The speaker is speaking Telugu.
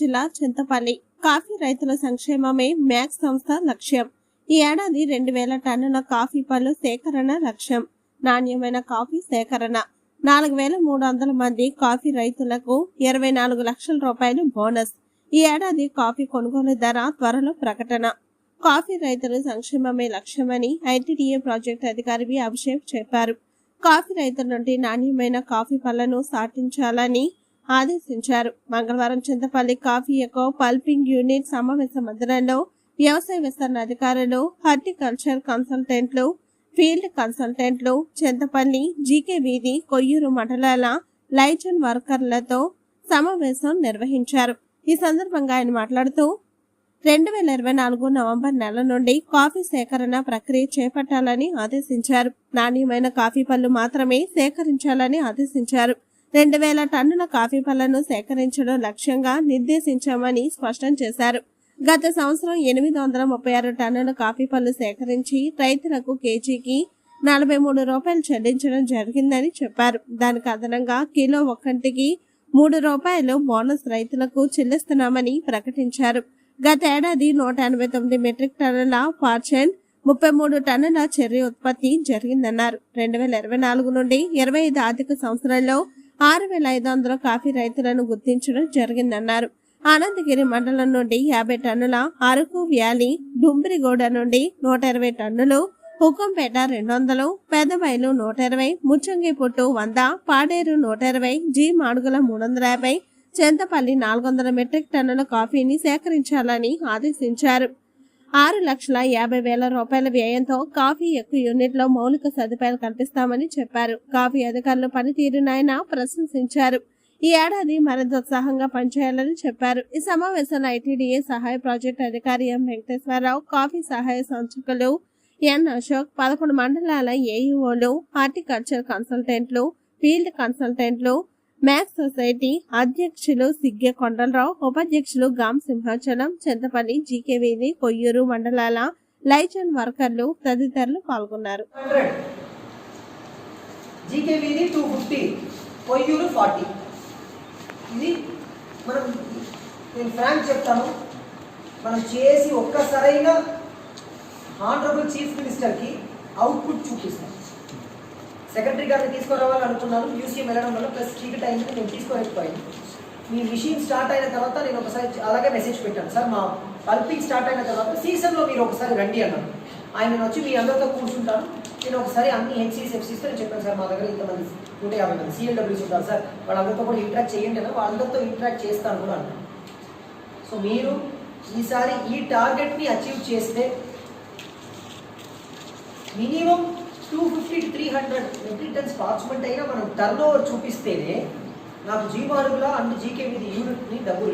జిల్లా చింతపల్లి. కాఫీ రైతుల సంక్షేమమే మ్యాక్స్ సంస్థ లక్ష్యం. ఈ ఏడాది రెండు వేల టన్నుల కాఫీ పళ్ళు సేకరణ లక్ష్యం. నాణ్యమైన కాఫీ సేకరణ. నాలుగు వేల మూడు వందల మంది కాఫీ రైతులకు ఇరవై నాలుగు లక్షల రూపాయలు బోనస్. ఈ ఏడాది కాఫీ కొనుగోలు ధర త్వరలో ప్రకటన. కాఫీ రైతుల సంక్షేమమే లక్ష్యమని ఐటీడీఏ ప్రాజెక్ట్ అధికారి అభిషేక్ చెప్పారు. కాఫీ రైతుల నుండి నాణ్యమైన కాఫీ పళ్ళను సాటించాలని ఆదేశించారు. మంగళవారం Chintapalli coffee eco pulping unit సమావేశ మందిరంలో వ్యవసాయ విస్తరణ అధికారులు హార్టికల్చర్ కన్సల్టెంట్లు ఫీల్డ్ కన్సల్టెంట్లు చింతపల్లి జీకే వీధి కొయ్యూరు మండలాల లైజన్ వర్కర్లతో సమావేశం నిర్వహించారు. ఈ సందర్భంగా ఆయన మాట్లాడుతూ రెండు వేల ఇరవై నాలుగు నవంబర్ నెల నుండి కాఫీ సేకరణ ప్రక్రియ చేపట్టాలని ఆదేశించారు. నాణ్యమైన కాఫీ పళ్ళు మాత్రమే సేకరించాలని ఆదేశించారు. రెండు వేల టన్నుల కాఫీ పళ్ళను సేకరించడం లక్ష్యంగా నిర్దేశించామని స్పష్టం చేశారు. గత సంవత్సరం ఎనిమిది వందల ముప్పై ఆరు టన్నుల కాఫీ పళ్ళు సేకరించి రైతులకు కేజీకి నలభై మూడు రూపాయలు చెల్లించడం జరిగిందని చెప్పారు. దానికి అదనంగా కిలో ఒక్కంటికి మూడు రూపాయలు బోనస్ రైతులకు చెల్లిస్తున్నామని ప్రకటించారు. గత ఏడాది నూట ఎనభై తొమ్మిది మెట్రిక్ టన్నుల పార్చెన్ ముప్పై మూడు టన్నుల చెర్రీ ఉత్పత్తి జరిగిందన్నారు. రెండు వేల ఇరవై నాలుగు నుండి ఇరవై ఐదు ఆర్థిక సంవత్సరంలో ఆరు వేల ఐదు వందల కాఫీ రైతులను గుర్తించడం జరిగిందన్నారు. అనంతగిరి మండలం నుండి యాభై టన్నుల అరకు వ్యాలీ డుంబ్రిగూడ నుండి నూట ఇరవై టన్నులు హుకుంపేట రెండు వందలు పెదబైలు నూట ఇరవై ముచ్చంగి పుట్టు వంద పాడేరు నూట ఇరవై జీ మాడుగుల మూడు వందల యాభై చింతపల్లి నాలుగు వందల మెట్రిక్ టన్నుల కాఫీని సేకరించాలని ఆదేశించారు. ఆరు లక్షల యాభై వేల రూపాయల వ్యయంతో కాఫీ ఎక్కువ యూనిట్లో మౌలిక సదుపాయాలు కల్పిస్తామని చెప్పారు. కాఫీ అధికారుల పనితీరును ఆయన ప్రశంసించారు. ఈ ఏడాది మరింత ఉత్సాహంగా పనిచేయాలని చెప్పారు. ఈ సమావేశంలో ఐటీడీఏ సహాయ ప్రాజెక్టు అధికారి ఎం వెంకటేశ్వరరావు కాఫీ సహాయ సంచాలకులు ఎన్ అశోక్ పదకొండు మండలాల ఏఈఓలు హార్టికల్చర్ కన్సల్టెంట్లు ఫీల్డ్ కన్సల్టెంట్లు మ్యాథ్స్ సొసైటీ అధ్యక్షులు సిగ్గె కొండలరావు ఉపాధ్యక్షులు గామ్ సింహాచలం చింతపల్లి జీకే కొయ్యూరు మండలాల లైచన్ వర్కర్లు తదితరులు పాల్గొన్నారు. Hundred two fifty Koyyuru forty. ఇది మనం నేను ఫ్రాంక్ చెప్తాను. మనం చేసి ఒక్కసారైనా ఆనరబుల్ చీఫ్ మినిస్టర్కి అవుట్పుట్ చూపిస్తాం. సెక్రటరీ గారిని తీసుకురావాలని అనుకున్నాను. మ్యూజియం వెళ్ళడం వల్ల ప్లస్ చీకటి అయింది నేను తీసుకోలేకపోయాను. మీ మిషన్ స్టార్ట్ అయిన తర్వాత నేను ఒకసారి అలాగే మెసేజ్ పెట్టాను. సార్ మా పల్పింగ్ స్టార్ట్ అయిన తర్వాత సీజన్లో మీరు ఒకసారి రండి అన్నాను. ఆయన వచ్చి మీ అందరితో కూర్చుంటాను. నేను ఒకసారి అన్ని హెచ్సీస్ ఎఫ్సీస్ నేను చెప్పాను. సార్ మా దగ్గర ఇంతమంది నూట యాభై మంది సిఎల్డబ్ల్యూస్ ఉంటారు. సార్ వాళ్ళందరితో కూడా ఇంటరాక్ట్ చేయండి అన్న వాళ్ళందరితో ఇంటరాక్ట్ చేస్తాను కూడా అన్నాను. సో మీరు ఈసారి ఈ టార్గెట్ని అచీవ్ చేస్తే minimum two fifty three hundred metric tons parchment అయినా మనం టర్న్ ఓవర్ చూపిస్తేనే నాకు జీవాడుగుల అండ్ జీకే మీద యూనిట్ని డబ్బులు